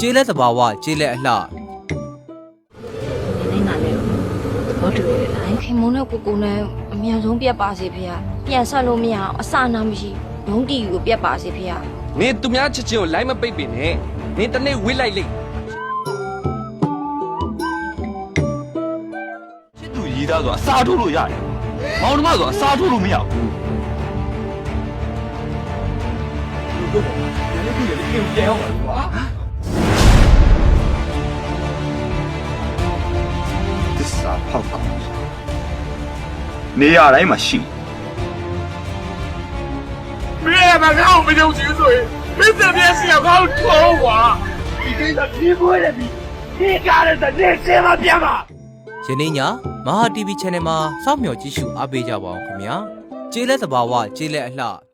ကျေးလက်သဘာဝကျေးလက်အလှနေငါလည်းဘောတူရလားခင်မုန်းနဲ့ကိုကိုနဲ့အမြန်ဆုံးပြတ်ပါစေဖေ။ပြန်ဆက်လို့မရအောင်အစနာမရှိဘုံတီကိုပြတ်ပါစေဖေ။နင်သူများချစ်ချင်းကိုလိုက်မပိတ်ပင်နဲ့နင်တနေ့ဝစ်လိုက်လိမ့်ချစ်သူရေးသားဆိုတာအစားထိုးလို့ရတယ်မောင်နှမဆိုတာအစားထိုးလို့မရဘူး သစ္စာဖောက်ကောင်နေရာတိုင်းမှာရှိမင်းကငါ့ကိုမယုံကြည်ဆိုရင်မင်းတဲ့ပြည့်စီကငါ့ကိုထုံးကွာဒီကိစ္စဒီကိုရပြီဒီကားတဲ့တဲ့စေမပြတ်ပါယနေ့ညမဟာ TV Channel မှာစောင့်မျှော်ကြည့်ရှုအားပေးကြပါအောင်ခင်ဗျာကျေးလက်သဘာဝကျေးလက်အလှ